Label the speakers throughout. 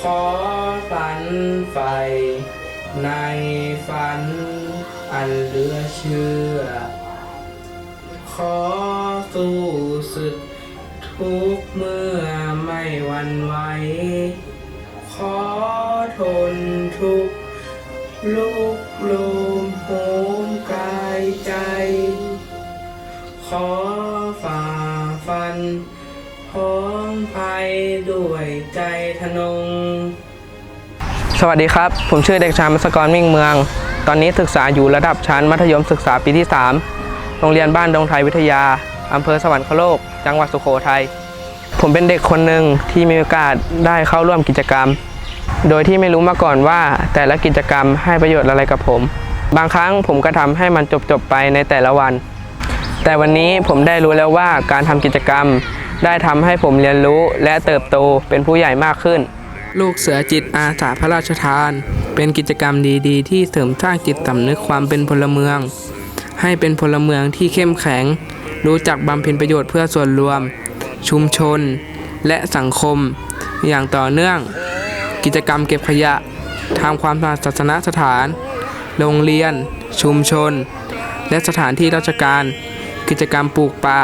Speaker 1: ขอฝันใฝ่ในฝันอันเหลือเชื่อ ขอสู้ศึกทุกเมื่อไม่หวันไหว ขอทนทุกข์ลุกลมโหมกายใจ ขอฝ่าฟัน พ้องภัยด้วยใจทนง สวัสดีครับ ผมชื่อเด็กชายมัสกรมิ่งเมือง ตอนนี้ศึกษาอยู่ระดับชั้นมัธยมศึกษาปีที่ 3 โรงเรียนบ้านดงไทยวิทยา อำเภอสวรรคโลก จังหวัดสุโขทัย ผมเป็นเด็กคนหนึ่งที่มีโอกาสได้เข้าร่วมกิจกรรม โดยที่ไม่รู้มาก่อนว่าแต่ละกิจกรรมให้ประโยชน์อะไรกับผม บางครั้งผมก็ทำให้มันจบๆไปในแต่ละวันแต่วันนี้ผมได้รู้แล้วว่าการทำกิจกรรม ได้ทำให้ผมเรียนรู้และเติบโตเป็นผู้ใหญ่มากขึ้น ลูกเสือจิตอาสาพระราชทาน เป็นกิจกรรมดีๆ ที่เสริมสร้างจิตสำนึกความเป็นพลเมือง ให้เป็นพลเมืองที่เข้มแข็ง รู้จักบำเพ็ญประโยชน์เพื่อส่วนรวม ชุมชน และสังคม อย่างต่อเนื่อง กิจกรรมเก็บขยะทำความสะอาดศาสนสถาน โรงเรียน ชุมชน และสถานที่ราชการ กิจกรรมปลูกป่า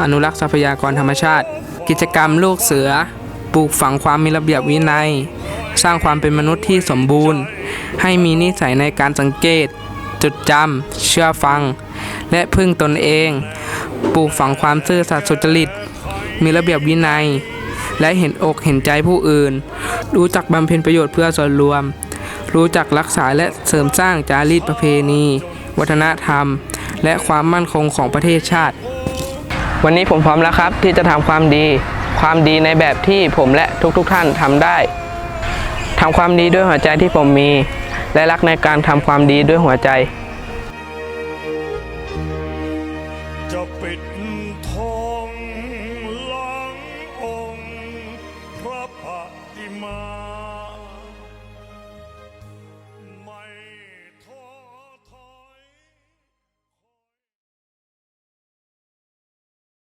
Speaker 1: อนุรักษ์ทรัพยากรธรรมชาติ กิจกรรมลูกเสือ ปลูกฝังความมีระเบียบวินัย สร้างความเป็นมนุษย์ที่สมบูรณ์ ให้มีนิสัยในการสังเกต จดจำ เชื่อฟัง และพึ่งตนเอง ปลูกฝังความซื่อสัตย์สุจริต มีระเบียบวินัย และเห็นอกเห็นใจผู้อื่น รู้จักบำเพ็ญประโยชน์เพื่อส่วนรวม รู้จักรักษาและเสริมสร้างจารีตประเพณี วัฒนธรรม และความมั่นคงของประเทศชาติ วันนี้ผมพร้อมแล้วครับที่จะทำความดี ความดีในแบบที่ผมและทุกๆทท่านทำได้ทำความดีด้วยหัวใจที่ผมมี และรักในการทำความดีด้วยหัวใจ จะปิดทอง